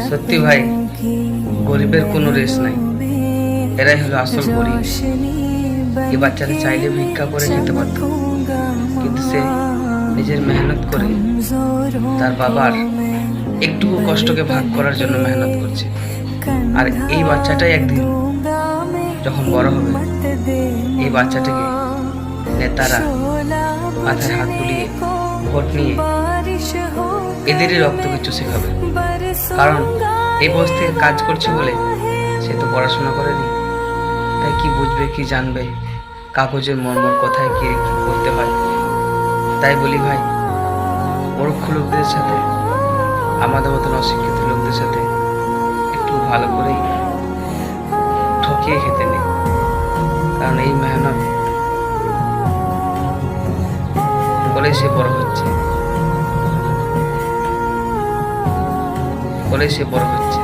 সত্যি ভাই গরিবের কোনো রেস নাই এরাই হলো আসল গরিব এই বাচ্চাটা চাইলে ভিক্ষা করে খেতে পারত কিন্তু সে নিজের মেহনত করে তার বাবার একটুকু কষ্টকে ভাগ করার জন্য মেহনত করছে আর এই বাচ্চাটাই একদিন যখন বড় হবে এই বাচ্চাটাকে নেতারা মাথায় হাত বুলিয়ে ভোট নিয়ে এদেরই রক্ত কিছু শেখাবে। কারণ এই বয়স থেকে কাজ করছে বলে সে তো পড়াশোনা করেনি। তাই কি বুঝবে, কি জানবে? কাগজের মর্ম কোথায় কি কি করতে হয় তাই বলি ভাই, মূর্খ লোকদের সাথে, আমাদের মতন অশিক্ষিত লোকদের সাথে একটু ভালো করেই ঠকিয়ে খেতে নেই। কারণ এই মেহনত বলেই সে বড় হচ্ছে। বলেই সে বড় হচ্ছে।